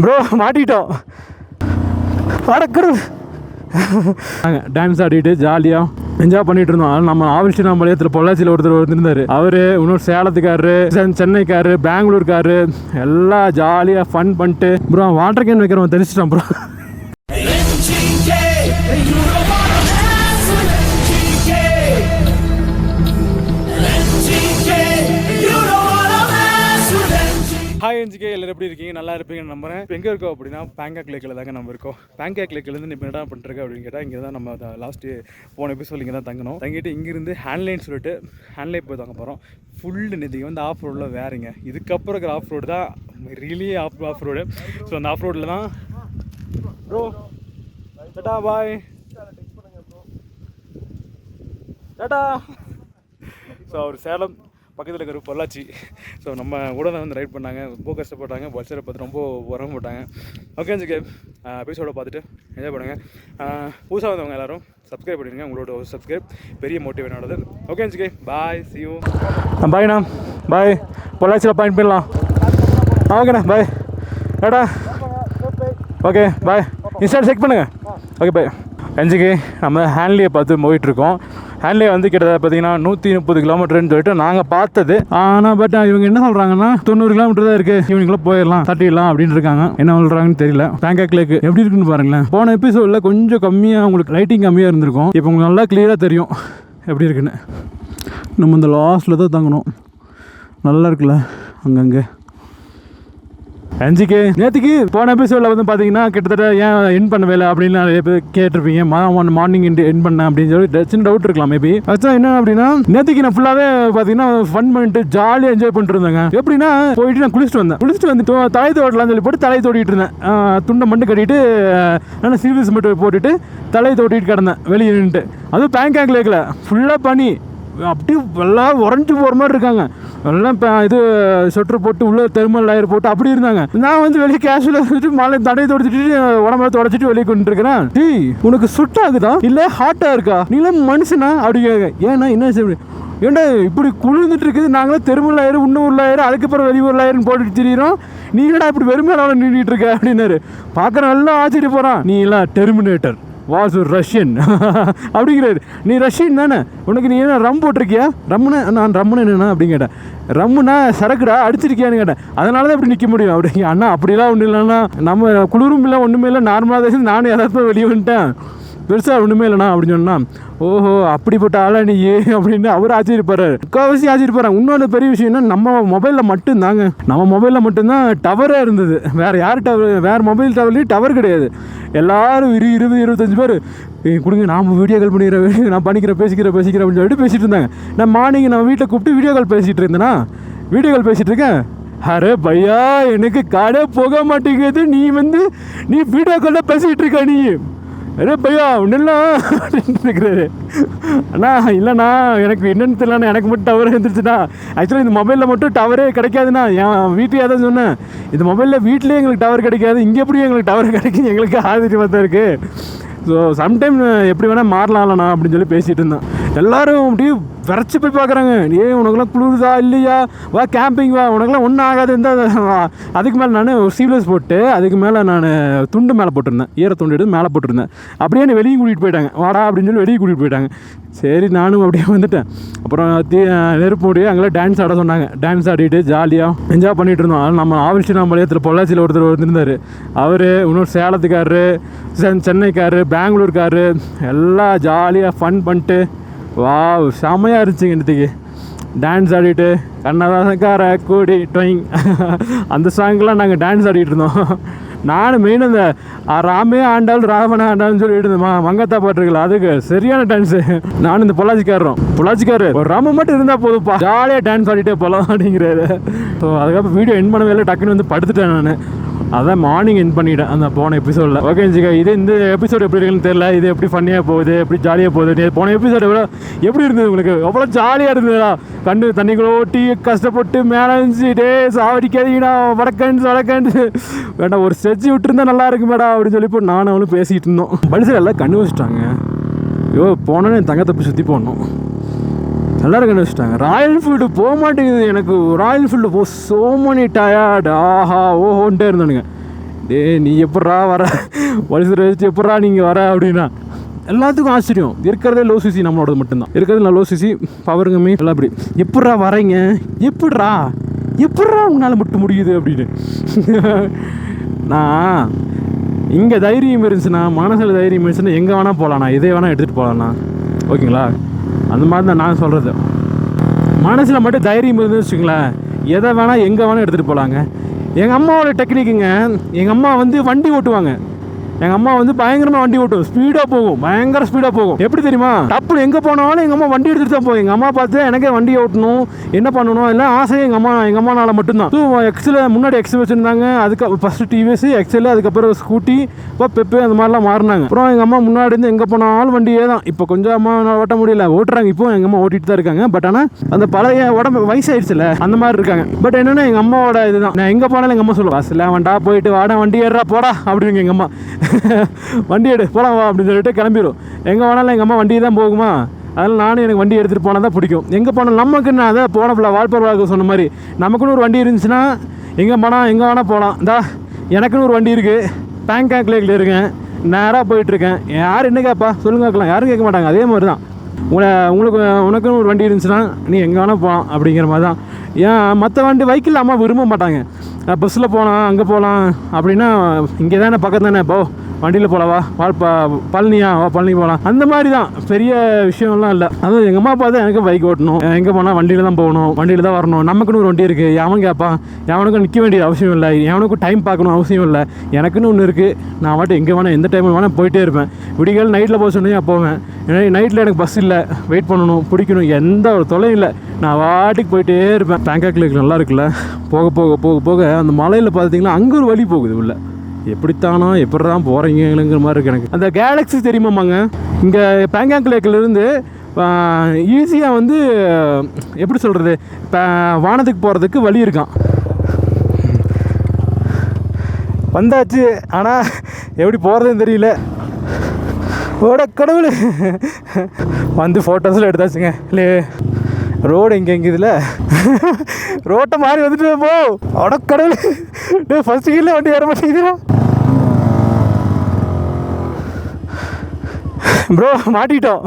Bro மாட்டிக்கிட்டோம் வடக்குரு நாங்கள் dance ஆடிட்டு ஜாலியாக என்ஜாய் பண்ணிட்டு இருந்தோம். ஆனா நம்ம ஆவிஷ்ணா மலையத்தில் பொள்ளாச்சியில் ஒருத்தர் இருந்தார் அவர் இன்னொரு சேலத்துக்காரரு சென்னைக்காரரு பெங்களூர்காரரு எல்லாம் ஜாலியாக ஃபன் பண்ணிட்டு ப்ரோ வாட்டர் கேன் வைக்கிறவன் தெரிச்சிட்டான் ப்ரோ ஹாய் எல்லாரும் எப்படி இருக்கீங்க? நல்லா இருப்பீங்கன்னு நம்புறேன். இப்போ எங்கே இருக்கோம் அப்படின்னா பேங்காக் லேக்கில் தாங்க நம்ம இருக்கோம். பேங்காக் லேக்கிலேருந்து இப்போ என்ன பண்ணிருக்க அப்படின்னு கேட்டால் இங்கே தான் நம்ம லாஸ்ட் போன எபிசோட் இங்கே தான் தங்கணும் தங்கிட்டு இங்கேருந்து ஹேண்ட்லைன் சொல்லிட்டு ஹேண்ட்லைன் போய் தங்க போகிறோம் ஃபுல்லு நிதிக்கு வந்து ஆஃப் ரோடில் வேறுங்க. இதுக்கப்புறம் இருக்கிற ஆஃப் ரோடு தான் really off off road so அந்த ஆஃப் ரோடில் தான் bro tata bye tata so அவர் சேலம் பக்கத்தில் இருக்கிற பொள்ளாச்சி. ஸோ நம்ம கூட தான் வந்து ரைட் பண்ணாங்க. ரொம்ப கஷ்டப்பட்டாங்க. பல்சரை பார்த்து ரொம்ப உரம் போட்டாங்க. ஓகே ஜிகே எபிசோட பார்த்துட்டு என்ஜாய் பண்ணுங்கள் புதுசாக வந்தவங்க எல்லாரும் சப்ஸ்கிரைப் பண்ணிடுங்க. உங்களோட ஒரு சப்ஸ்கிரைப் பெரிய மோட்டிவ் என்னோடது okay GK bye see you பாய்ண்ணா bye பொள்ளாச்சியில் பாயிண்ட் பண்ணலாம் ஓகேண்ணா பாய் ஏடா ஓகே பாய் இன்ஸ்டா செக் பண்ணுங்கள் ஓகே பாய் அஞ்சுக்கு நம்ம ஹேண்ட்லியை பார்த்து போயிட்டுருக்கோம் ஹேண்ட்லே வந்து கிட்டத்தட்ட பார்த்தீங்கன்னா நூற்றி முப்பது கிலோமீட்டர்னு சொல்லிட்டு நாங்கள் பார்த்தது. ஆனால் பட் இவங்க என்ன சொல்கிறாங்கன்னா தொண்ணூறு கிலோமீட்டர் தான் இருக்குது இவங்களுக்குள்ள போயிடலாம் தட்டிடலாம் அப்படின்னு இருக்காங்க. என்ன சொல்கிறாங்கன்னு தெரியல. பேங்காக் லேக் எப்படி இருக்குன்னு பாருங்களேன். போன எபிசோடில் கொஞ்சம் கம்மியாக உங்களுக்கு லைட்டிங் கம்மியாக இருந்திருக்கும். இப்போ உங்களுக்கு நல்லா கிளியராக தெரியும் எப்படி இருக்குன்னு. நம்ம இந்த லாஸ்ட்டில் தான் தங்கணும். நல்லா இருக்குல்ல அங்கங்கே. அஞ்சுக்கு நேற்றுக்கு போன எபிசோடில் வந்து பார்த்தீங்கன்னா கிட்டத்தட்ட ஏன் என் பண்ண வேலை அப்படின்னு நிறைய பேர் கேட்டிருப்பீங்க. மார்னிங் என் பண்ணேன் அப்படின்னு சொல்லி சின்ன டவுட் இருக்கலாம் மேபி ஆக்சுவலாக என்ன அப்படின்னா நேற்றுக்கு நான் ஃபுல்லாகவே பார்த்தீங்கன்னா ஃபன் பண்ணிட்டு ஜாலியாக என்ஜாய் பண்ணிட்டு இருந்தேங்க. எப்படின்னா போயிட்டு நான் குளிச்சுட்டு வந்தேன். குளிச்சுட்டு வந்து தலை தோட்டலான்னு சொல்லி போட்டு தலை தோட்டிட்டு இருந்தேன். துண்டை மட்டும் கட்டிட்டு நல்லா சீரியஸ் மட்டும் போட்டுட்டு தலை தோட்டிட்டு கிடந்தேன். வெளியே நின்றுட்டு அதுவும் பேங்காக் லேக்கில் ஃபுல்லாக பனி. அப்படியே எல்லாம் உறைஞ்சி போகிற மாதிரி இருக்காங்க. எல்லாம் இப்போ இது ஸ்வெட்டர் போட்டு உள்ளே தெர்மல் லாயர் போட்டு அப்படி இருந்தாங்க. நான் வந்து வெளியே கேஷுவலாக வந்துட்டு மழை தடையை தொடச்சிட்டு உடம்ப தொடச்சிட்டு வெளியே கொண்டு இருக்கிறேன் உனக்கு சுட்டாகுதா இல்லை ஹாட்டாக இருக்கா? நீலாம் மனுஷனா? அப்படி கேட்க ஏன்னா என்ன செய்ய ஏன்டா இப்படி குளிர்ந்துட்டு இருக்குது? நாங்களும் தெருமல் லாயர் இன்னொரு லாயர் அதுக்கப்புறம் வெளியூர் லாயர்னு போட்டுட்டு திரியிறோம். நீ என்னடா இப்படி வெறுமையான நின்றுட்டு இருக்க? அப்படின்னாரு. பார்க்குற நல்லா ஆச்சரிய போகிறான் நீ எல்லாம் டெர்மினேட்டர் வாஸ் ஒரு ரஷ்யன். அப்படிங்கிறாரு. நீ ரஷ்யன் தானே? உனக்கு நீ என்ன ரம் போட்டிருக்கியா? ரம்முனா நான் ரம்முன்னு என்னண்ணா அப்படின்னு கேட்டேன். ரம்முனா சரக்குடா? அடிச்சிருக்கியான்னு கேட்டேன். அதனால தான் இப்படி நிற்க முடியும். அப்படிங்க அண்ணா அப்படிலாம் ஒன்றும் இல்லைண்ணா. நம்ம குளிரும் இல்லை ஒன்றுமே இல்லை. நார்மலாக தான் நானும் எதாச்சும் வெளியே வந்துட்டேன். பெருசாக ஒன்றுமே இல்லைண்ணா அப்படின்னு சொன்னால் ஓஹோ அப்படிப்பட்ட ஆளா நீ? அப்படின்னு அவர் ஆச்சரியப்படுறாரு. முக்கால்வாசி ஆச்சரியப்படுறாங்க. இன்னொன்று பெரிய விஷயம் என்ன நம்ம மொபைலில் மட்டும்தாங்க. நம்ம மொபைலில் மட்டும்தான் டவரே இருந்தது. வேறு யார் டவர் வேறு மொபைல் டவர்லேயும் டவர் கிடையாது. எல்லோரும் இரு இருபது இருபத்தஞ்சு பேர் கொடுங்க நாம் வீடியோ கால் பண்ணிக்கிறேன் நான் பண்ணிக்கிறேன் பேசிக்கிறேன் பேசிக்கிறேன் அப்படின்னு சொல்லிட்டு பேசிகிட்டு இருந்தாங்க. நான் மார்னிங் நான் வீட்டில் கூப்பிட்டு வீடியோ கால் பேசிகிட்டு இருந்தேனா வீடியோ கால் பேசிகிட்டு இருக்கேன். அரே பையா எனக்கு கடை போக மாட்டேங்குது. நீ வந்து நீ வீடியோ காலில் பேசிகிட்டு இருக்க நீ. அரே பையா ஒன்றும் அப்படின்னு இருக்கிறாரு அண்ணா இல்லைண்ணா எனக்கு என்னென்னு தெரியலண்ணா எனக்கு மட்டும் டவர் இருந்துருச்சுண்ணா ஆக்சுவலாக இந்த மொபைலில் மட்டும் டவரே கிடைக்காதுண்ணா. என் வீட்டையே தான் சொன்னேன். இந்த மொபைலில் வீட்லேயே எங்களுக்கு டவர் கிடைக்காது. இங்கே எப்படியும் எங்களுக்கு டவர் கிடைக்கும் எங்களுக்கு ஆச்சரியமாக தான் இருக்குது ஸோ சம்டைம் எப்படி வேணால் மாறலாம்லண்ணா அப்படின்னு சொல்லி பேசிகிட்டு இருந்தேன். எல்லாரும் அப்படியே விரைச்சி போய் பார்க்குறாங்க. ஏ உனக்குலாம் குளிருதா? இல்லையா? வா கேம்பிங் வா. உனக்குலாம் ஒன்றும் ஆகாது. இருந்தால் அதுக்கு மேலே நான் சீவ்லஸ் சீவ்லெஸ் போட்டு அதுக்கு மேலே நான் துண்டு மேலே போட்டிருந்தேன். ஈர துண்டு எடுத்து மேலே போட்டிருந்தேன். அப்படியே என்னை வெளியே கூட்டிகிட்டு போயிட்டாங்க. வாடா அப்படின்னு சொல்லி வெளியே கூட்டிகிட்டு போயிட்டாங்க. சரி நானும் அப்படியே வந்துட்டேன். அப்புறம் தீ நெருப்பு முடியும் அங்கெல்லாம் டான்ஸ் ஆட சொன்னாங்க. டான்ஸ் ஆடிட்டு ஜாலியாக என்ஜாய் பண்ணிட்டு இருந்தோம். அது நம்ம ஆவிஷ்ணா மலையத்தில் பொள்ளாச்சியில் ஒருத்தர் வந்துருந்தார். அவர் இன்னொரு சேலத்துக்காரரு சென் சென்னைக்காரரு பெங்களூர்காரரு எல்லாம் ஜாலியாக ஃபன் பண்ணிட்டு வா செமையாக இருந்துச்சுங்க இன்னத்துக்கு டான்ஸ் ஆடிட்டு கண்ணதாசக்கார கூடி டொயிங் அந்த சாங்லாம் நாங்கள் டான்ஸ் ஆடிட்டு இருந்தோம். நானும் மெயின் அந்த ராமே ஆண்டாள் ராவண ஆண்டாள்னு சொல்லிட்டு இருந்தோம். மங்கத்தா பாட்டுருக்கல அதுக்கு சரியான டான்ஸு நானும் இந்த பொள்ளாச்சிக்காரரும். பொள்ளாச்சிக்காரு ஒரு ராம மட்டும் இருந்தால் போதும்ப்பா. ஜாலியாக டான்ஸ் ஆடிட்டே போகலாம் அப்படிங்கிறாரு. ஸோ அதுக்கப்புறம் வீடியோ என் பண்ணவே இல்லை டக்குன்னு வந்து படுத்துட்டேன் நான். அதான் மார்னிங் என் பண்ணிட்டேன் அந்த போன எபிசோடில் ஓகே ஜிகா இது இந்த எபிசோட் எப்படி இருக்குன்னு தெரியல. இது எப்படி ஃபன்னியாக போகுது எப்படி ஜாலியாக போகுது? போன எபிசோட் எவ்வளோ எப்படி இருந்தது உங்களுக்கு? அவ்வளோ ஜாலியாக இருந்ததா கண்டு தண்ணிக்குள்ள ஓட்டி கஷ்டப்பட்டு மேலே டே சாவடிக்காதீங்கடா. வடக்கண்டு வடக்கண்டு வேண்டாம் ஒரு ஸ்ட்ரெச் விட்டுருந்தா நல்லா இருக்கு மேடம் அப்படின்னு சொல்லி இப்போ நானும் அவனும் பேசிகிட்டு இருந்தோம். மனுஷன் எல்லாம் கண்டு வச்சிட்டாங்க. ஐயோ போனோன்னு என் தங்கத்தை போய் சுற்றி போடணும். எல்லாரும் கண்டு நினச்சிட்டாங்க ராயல் ஃபீல்டு போக மாட்டேங்குது. எனக்கு ராயல் என்ஃபீல்டு போ சோ மணி டயர்ட் ஆஹா ஓஹோன்ட்டே இருந்தானுங்க. டே நீ எப்பட்றா வர? வயசு வச்சு எப்பட்றா நீங்கள் வர அப்படின்னா. எல்லாத்துக்கும் ஆச்சரியம். இருக்கிறதே லோ சிசி நம்மளோட மட்டும்தான். இருக்கிறது லோ சிசி பவர் கம்மி எல்லாம் அப்படி. எப்பட்றா வரீங்க எப்பட்றா? எப்பட்றா உங்களால் மட்டும் முடியுது அப்படின்னு. நான் இங்கே தைரியம் இருந்துச்சுன்னா மனசில் தைரியம் இருந்துச்சுன்னா எங்கே வேணால் போகலாண்ணா இதே வேணால் எடுத்துகிட்டு போகலாண்ணா ஓகேங்களா? அந்த மாதிரி தான் நான் சொல்கிறது மனசில் மட்டும் தைரியம் இருந்து வச்சுங்களேன் எதை வேணால் எங்கே வேணால் எடுத்துகிட்டு போகலாங்க எங்கள் அம்மாவோட டெக்னிக்குங்க எங்கள் அம்மா வந்து வண்டி ஓட்டுவாங்க. எங்கள் அம்மா வந்து பயங்கரமாக வண்டி ஓட்டும். ஸ்பீடாக போகும். பயங்கர ஸ்பீடாக போகும். எப்படி தெரியுமா? டப்பு எங்கே போனாலும் எங்கள் அம்மா வண்டி எடுத்துகிட்டு தான் போகும் எங்கள் அம்மா பார்த்து எனக்கே வண்டி ஓட்டணும். என்ன பண்ணணும்? எல்லாம் ஆசையே எங்கள் அம்மா எங்கள் அம்மானால மட்டும்தான். ஸோ எக்ஸில் முன்னாடி எக்ஸ் வச்சுருந்தாங்க. அதுக்கு ஃபஸ்ட்டு டிவிஎஸ் எக்ஸல் அதுக்கப்புறம் ஸ்கூட்டி இப்போ பெப்பு அந்த மாதிரிலாம் மாறினாங்க. அப்புறம் எங்கள் அம்மா முன்னாடி இருந்து எங்கே போனாலும் வண்டியே தான். இப்போ கொஞ்சம் அம்மா ஓட்ட முடியல. ஓட்டுறாங்க. இப்போ எங்கள் அம்மா ஓட்டிட்டு தான் இருக்காங்க. பட் ஆனால் அந்த பழைய உடம்பு வயசாயிடுச்சுல அந்த மாதிரி இருக்காங்க. பட் என்னன்னா எங்கள் அம்மாவோட இதுதான். நான் எங்கே போனாலும் எங்கள் அம்மா சொல்லுவா சில வேண்டா போயிட்டு வாடா வண்டி ஏறா போடா அப்படிங்க எங்கள் அம்மா. வண்டி எடு போலாம் வா அப்படின்னு சொல்லிட்டு கிளம்பிடும் எங்கே வேணாலும் எங்கள் அம்மா வண்டி தான் போகுமா? அதனால் நானும் எனக்கு வண்டி எடுத்துகிட்டு போனால் தான் பிடிக்கும். எங்கே போனால் நமக்கு நான் அதான் போனப்பில் வால்பார் வாழ்க்கை சொன்ன மாதிரி. நமக்குன்னு ஒரு வண்டி இருந்துச்சுன்னா எங்கே போனால் எங்கே வேணால் போகலாம் இந்தா எனக்குன்னு ஒரு வண்டி இருக்குது பேங்காக் லேக்கில் இருக்கேன். நேராக போயிட்டுருக்கேன். யார் என்ன கேட்பா சொல்லுங்க கேட்கலாம் யாரும் கேட்க மாட்டாங்க. அதே மாதிரி தான் உங்களை உங்களுக்கு உனக்குன்னு ஒரு வண்டி இருந்துச்சுன்னா நீ எங்கே வேணால் போகலாம் அப்படிங்கிற மாதிரி தான் ஏன் மற்ற வண்டி வெஹிக்கிள் அம்மா விரும்ப மாட்டாங்க. பஸ்ஸில் போகலாம் அங்கே போகலாம் அப்படின்னா இங்கே தானே பக்கம் தானே போ. வண்டியில் போலவா வால் பழனியா வா பழனி போகலாம் அந்த மாதிரி தான் பெரிய விஷயம்லாம் இல்லை. அதுவும் எங்கள் அம்மா அப்பா தான் எனக்கு பைக் ஓட்டணும். எங்கே போனால் வண்டியில் தான் போகணும். வண்டியில் தான் வரணும். நமக்குன்னு ஒரு வண்டி இருக்குது எவன் கேட்பான் எவனுக்கும் நிற்க வேண்டிய அவசியம் இல்லை. எவனுக்கும் டைம் பார்க்கணும் அவசியம் இல்லை. எனக்குன்னு ஒன்று இருக்குது நான் வாட்டி எங்கே வேணால் எந்த டைமில் வேணால் போயிட்டே இருப்பேன். விடிகால் நைட்டில் போக சொன்னே போவேன். நைட்டில் எனக்கு பஸ் இல்லை. வெயிட் பண்ணணும் பிடிக்கணும் எந்த ஒரு தொலையும் இல்லை. நான் வாட்டிக்கு போயிட்டே இருப்பேன். பேங்காக் நல்லா இருக்குல்ல. போக போக போக போக அந்த மலையில் பார்த்தீங்கன்னா அங்கே ஒரு வழி போகுது உள்ளே. எப்படித்தானா எப்படிதான் போகிறீங்கிற மாதிரி இருக்கு எனக்கு. அந்த கேலக்ஸி தெரியுமாமாங்க இங்கே பேங்காங் லேக்கிலிருந்து ஈஸியாக வந்து எப்படி சொல்கிறது இப்போ வானத்துக்கு போகிறதுக்கு வழி இருக்கான். வந்தாச்சு ஆனால் எப்படி போகிறதுன்னு தெரியல. ஓட கடவுள். வந்து ஃபோட்டோஸில் எடுத்தாச்சுங்க. இல்லை ரோடு எங்கே எங்கே இதில். ரோட்டை மாறி வந்துட்டு போ. அடக்கடல் டே ஃபஸ்ட் கீழே வண்டி ஏற மாட்டேங்குதுடா. ப்ரோ மாட்டிக்கிட்டோம்.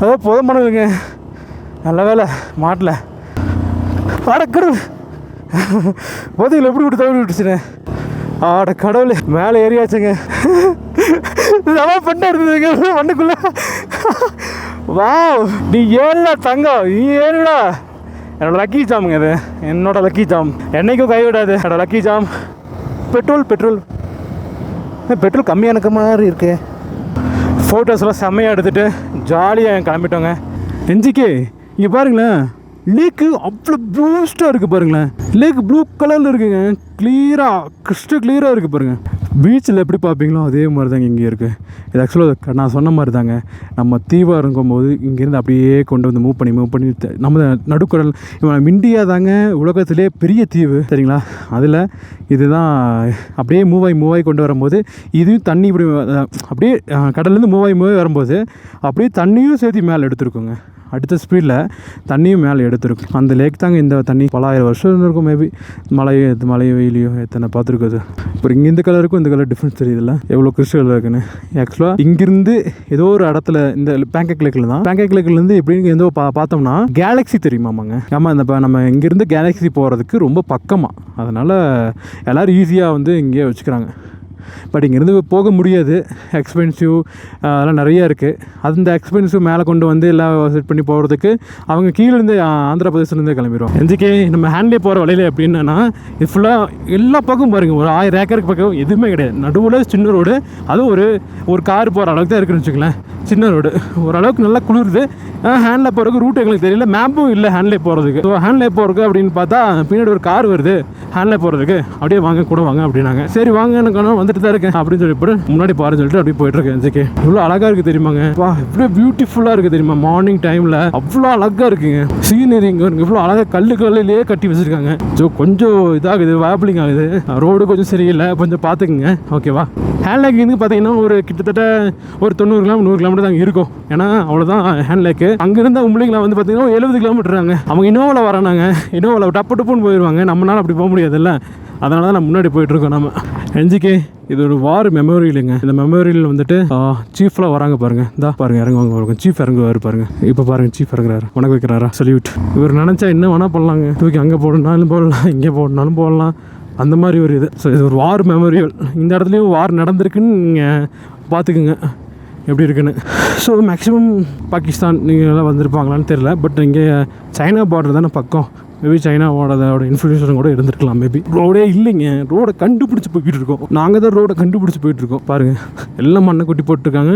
அதோ புதம் பண்ணுங்க நல்ல வேலை மாட்டல. அட கடவுள். போதையில் எப்படி விட்டு தவறி விட்டுச்சுனே. ஆட கடவுள் மேலே ஏறியாச்சுங்க. நம்ம பண்ண இருந்ததுங்க மண்ணுக்குள்ள வாவ் நீ ஏறுடா தங்கம் நீ ஏறுடா என்னோட லக்கி ஜாமுங்க இது என்னோட லக்கி ஜாம் என்னைக்கும் கைவிடாது என்னோட lucky jam petrol petrol. Petrol கம்மியாக இருக்க மாதிரி இருக்கு. ஃபோட்டோஸ்லாம் செம்மையாக எடுத்துகிட்டு ஜாலியாக கிளம்பிட்டோங்க. எஞ்சிக்கு இங்கே பாருங்களேன் லேக்கு அவ்வளோ ப்ளூஸ்டாக இருக்குது பாருங்களேன். லேக் ப்ளூ கலரில் இருக்குங்க. கிளியராக கிறிஸ்டல் கிளியராக இருக்குது பாருங்கள் பீச்சில் எப்படி பார்ப்பீங்களோ அதே மாதிரி தாங்க இங்கே இருக்குது இது ஆக்சுவலாக நான் சொன்ன மாதிரி தாங்க நம்ம தீவாக இருக்கும்போது இங்கேருந்து அப்படியே கொண்டு வந்து மூவ் பண்ணி மூவ் பண்ணி நம்ம நடுக்கடல் இவன் இந்தியா தாங்க உலகத்திலே பெரிய தீவு. சரிங்களா? அதில் இதுதான் அப்படியே மூவாய் மூவாய் கொண்டு வரும்போது இதுவும் தண்ணி இப்படி அப்படியே கடல்லேருந்து மூவாய் மூவாய் வரும்போது அப்படியே தண்ணியும் சேர்த்து மேலே எடுத்துருக்குங்க. அடுத்த ஸ்பீடில் தண்ணியும் மேலே எடுத்துருக்கும் அந்த லேக் தாங்க இந்த தண்ணி பலாயிரம் வருஷம் இருந்திருக்கும் மேபி மலையோ இது மழை வெயிலையோ எத்தனை பார்த்துருக்குது? இப்போ இங்கே இந்த கலருக்கும் இந்த கலர் டிஃப்ரென்ஸ் தெரியுதுல்ல? எவ்வளோ கிறிஸ்டல் இருக்குன்னு. ஆக்சுவலாக இங்கிருந்து ஏதோ ஒரு இடத்துல இந்த பேங்காக் லேக்கில் தான். பேங்காக் லேக்லேருந்து எப்படின்னு எந்தோ பா பார்த்தோம்னா கேலக்ஸி தெரியுமாமாங்க. ஆமாம் இந்த இப்போ நம்ம இங்கேருந்து கேலக்ஸி போகிறதுக்கு ரொம்ப பக்கமாக அதனால் எல்லோரும் ஈஸியாக வந்து இங்கேயே வச்சுக்கிறாங்க. பட் இங்கேருந்து போக முடியாது. எக்ஸ்பென்சிவ் அதெல்லாம் நிறைய இருக்குது அந்த எக்ஸ்பென்சிவ் மேலே கொண்டு வந்து எல்லாம் செட் பண்ணி போகிறதுக்கு அவங்க கீழேருந்து ஆந்திர பிரதேசத்துலேருந்து கிளம்பிடுவோம் எதுக்கே நம்ம ஹேண்ட்லே போகிற வழியில் எப்படின்னா இது ஃபுல்லாக எல்லா பக்கம் பாருங்கள் ஒரு ஆயிரம் ஏக்கருக்கு பக்கம் எதுவுமே கிடையாது. நடுவில் சின்ன ரோடு அதுவும் ஒரு ஒரு கார் போகிற அளவுக்கு தான் இருக்குன்னு வச்சுங்களேன் சின்ன ரோடு ஓரளவுக்கு நல்லா குளிருது. ஹேண்டில் போகிறதுக்கு ரூட் எங்களுக்கு தெரியல. மேப்பும் இல்லை ஹேண்ட்லே போகிறதுக்கு ஸோ ஹேண்ட்லே போகிறதுக்கு அப்படின்னு பார்த்தா பின்னாடி ஒரு கார் வருது. ஹேண்ட்லே போகிறதுக்கு அப்படியே வாங்க கூட வாங்க அப்படின்னாங்க. சரி வாங்க எனக்கு வந்துட்டு தான் இருக்கேன். அப்படின்னு சொல்லி போட்டு முன்னாடி பாருன்னு சொல்லிட்டு அப்படியே போயிட்டு இருக்கேன் ஜிக்கு இவ்வளோ அழகாக இருக்குது தெரியுமாங்க? வா இவ்வளோ பியூட்டிஃபுல்லாக இருக்குது தெரியுமா? மார்னிங் டைமில் அவ்வளோ அழகாக இருக்குங்க. சீனரி இங்க இவ்வளோ அழகாக கல்லு கல்லுலேயே கட்டி வச்சிருக்காங்க. ஸோ கொஞ்சம் இதாகுது வேப்பிளிங் ஆகுது. ரோடு கொஞ்சம் சரியில்லை கொஞ்சம் பார்த்துக்குங்க ஓகேவா ஹேண்ட் வந்து பார்த்தீங்கன்னா ஒரு கிட்டத்தட்ட ஒரு தொண்ணூறு கிலோமீட்டர் நூறு கிலோமீட்டர் தான் இருக்கும். ஏன்னா அவ்வளோதான் ஹேண்ட் லேக்கு அங்கேருந்து உம்பளைங்களா வந்து பார்த்தீங்கன்னா எழுபது கிலோமீட்டர் அவங்க இனோவாவில் வரானாங்க. இனோவாவில் டப்பு டப்புன்னு போயிடுவாங்க நம்மளால அப்படி போக முடியாதுல்ல. அதனால தான் நான் முன்னாடி போயிட்டுருக்கோம் நம்ம என்ஜிகே இது ஒரு வார் மெமோரியலுங்க இந்த மெமோரியல் வந்துட்டு சீஃப்லாம் வராங்க பாருங்க. இந்தா பாருங்க இறங்குவாங்க பாருங்க. சீஃப் இறங்குவார் பாருங்க. இப்போ பாருங்க சீஃப் இறங்குறாரு. உனக்கு வைக்கிறாரா? சொல்யூட் இவர் நினச்சா என்ன வேணால் பண்ணலாங்க. தூக்கி அங்கே போடணும்னாலும் போடலாம் இங்கே போடணும்னாலும் போடலாம். அந்த மாதிரி ஒரு இது. ஸோ இது ஒரு வார் மெமோரியல் இந்த இடத்துலையும் வார் நடந்திருக்குன்னு நீங்கள் பார்த்துக்குங்க எப்படி இருக்குன்னு. ஸோ மேக்ஸிமம் பாகிஸ்தான் நீங்கள் எல்லாம் வந்திருப்பாங்களான்னு தெரில பட் இங்கே சைனா பார்டர் தானே பக்கம். மேபி சைனாவோட அதோட இன்ஃப்ளூயன்ஸும் கூட இருந்திருக்கலாம் மேபி ரோடே இல்லைங்க. ரோடை கண்டுபிடிச்சி போய்கிட்டு இருக்கோம். நாங்கள் தான் ரோடை கண்டுபிடிச்சி போயிட்டுருக்கோம் பாருங்கள் எல்லாம் மண்ணை கொட்டி போட்டிருக்காங்க.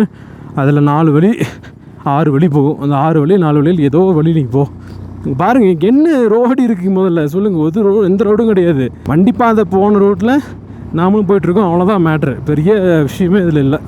அதில் நாலு வழி ஆறு வழி போகும். அந்த ஆறு வழி நாலு வழியில் ஏதோ ஒரு வழி நீங்கள் போ. பாருங்கள் பாருங்க என்ன ரோடு இருக்குங்க முதல்ல? சொல்லுங்க. ஒரு ரோடு எந்த ரோடும் கிடையாது. வண்டி பாதை போன ரோட்டில் நாமளும் போயிட்டுருக்கோம் அவ்வளோதான் மேட்ரு பெரிய விஷயமே இதில் இல்லை.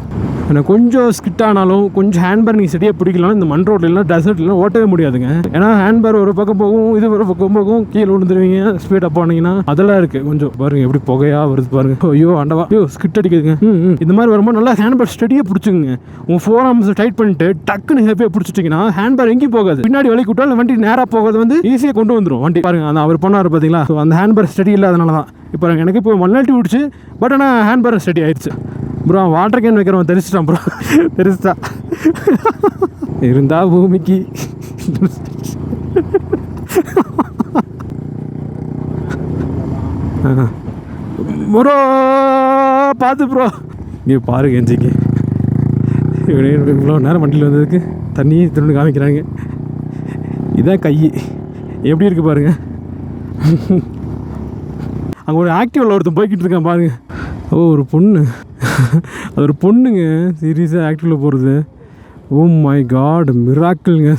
எனக்கு கொஞ்சம் ஸ்கிட் ஆனாலும் கொஞ்சம் ஹேண்ட்பேர் நீங்கள் சரியாக பிடிக்கலாம் இந்த மண் ரோட்லாம் டெசர்ட்லாம் ஓட்டவே முடியாதுங்க. ஏன்னா ஹேண்ட்பேர் ஒரு பக்கம் போகும் இது ஒரு பக்கம் போகும் கீழே விழுந்துருவீங்க ஸ்பீடாக போனீங்கன்னா அதெல்லாம் இருக்குது கொஞ்சம் பாருங்க எப்படி புகையா வருது பாருங்க. ஐயோ ஆண்டவா ஐயோ ஸ்கிட் அடிக்குதுங்க. இந்த மாதிரி வரும்போது நல்லா ஹேண்ட்பேர் ஸ்டடியாக பிடிச்சிங்க உங்கள் ஃபோர் ஆர்ம்ஸ் டைட் பண்ணிட்டு டக்குன்னு ஹேப்பியாக பிடிச்சிட்டிங்கன்னா ஹேண்ட்பேர் எங்கேயும் போகாது. பின்னாடி வழி விட்டாலும் வண்டி நேராக போகிறது வந்து ஈஸியாக கொண்டு வந்துடும் வண்டி பாருங்க அந்த அவர் பண்ணார் பார்த்தீங்களா ஸோ அந்த ஹேண்ட்பேர் ஸ்டடி இல்லாதனால தான் இப்போ எனக்கு இப்போ ஒன் நாட்டி விடுச்சு பட் ஆனால் ஹேண்ட்பேர் ஸ்டடி ஆயிடுச்சு. ப்ரோ வாட்டர் கேன் வைக்கிறவன் தெரிச்சிட்டான் ப்ரோ தெரிச்சிட்டா இருந்தா பூமிக்கு. ப்ரோ பார்த்து ப்ரோ இங்கே பாருங்க கெஞ்சிக்கு. இவ்வளோ நேரம் வண்டியில் வந்ததுக்கு தண்ணியே திரும்ப காமிக்கிறாங்க. இதான் கை. எப்படி இருக்குது பாருங்க. அங்கே ஒரு ஆக்டிவில் ஒருத்தன் போய்கிட்டு இருக்கான் பாருங்க. ஓ ஒரு பொண்ணு. அது ஒரு பொண்ணுங்க சீரியஸாக ஆக்டிவில் போகிறது ஓ மை காட் மிராக்கிள்ங்க